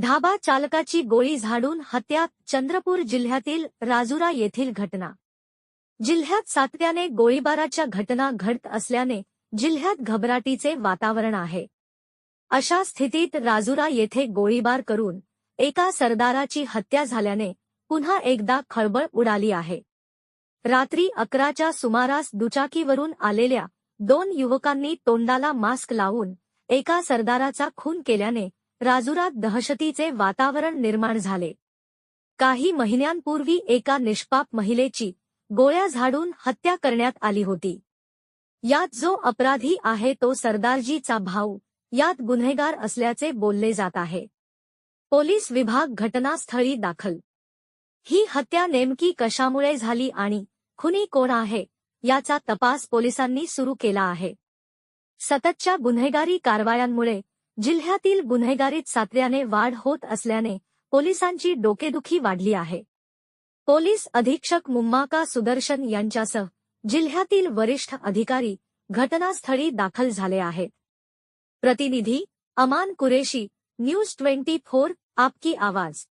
ढाबा चालकाची गोळी झाडून हत्या चंद्रपूर जिल्ह्यातील राजुरा येथील घटना. जिल्ह्यात सातत्याने गोळीबाराच्या घटना घडत असल्याने जिल्ह्यात घबराटीचे वातावरण आहे. अशा स्थितीत राजुरा येथे गोळीबार करून एका सरदाराची हत्या झाल्याने पुन्हा एकदा खळबळ उडाली आहे. रात्री अकराच्या सुमारास दुचाकीवरून आलेल्या दोन युवकांनी तोंडाला मास्क लावून एका सरदाराचा खून केल्याने राजुरात दहशतीचे वातावरण निर्माण झाले. काही महिन्यांपूर्वी एका निष्पाप महिलेची गोळ्या झाडून हत्या करण्यात आली होती. यात जो अपराधी आहे तो सरदारजीचा भाऊ यात गुन्हेगार असल्याचे बोलले जात आहे. पोलीस विभाग घटनास्थळी दाखल. ही हत्या नेमकी कशामुळे झाली आणि खुनी कोण आहे याचा तपास पोलिसांनी सुरू केला आहे. सततच्या गुन्हेगारी कारवायांमुळे जिल्ह्यातील गुन्हेगारीत सातव्याने वाढ होत असल्याने पोलिसांची डोकेदुखी वाढली आहे. पोलीस अधीक्षक मुम्माका सुदर्शन यांच्यासह जिल्ह्यातील वरिष्ठ अधिकारी घटनास्थळी दाखल झाले आहेत. प्रतिनिधी Aman Qureshi news twenty four आपकी आवाज.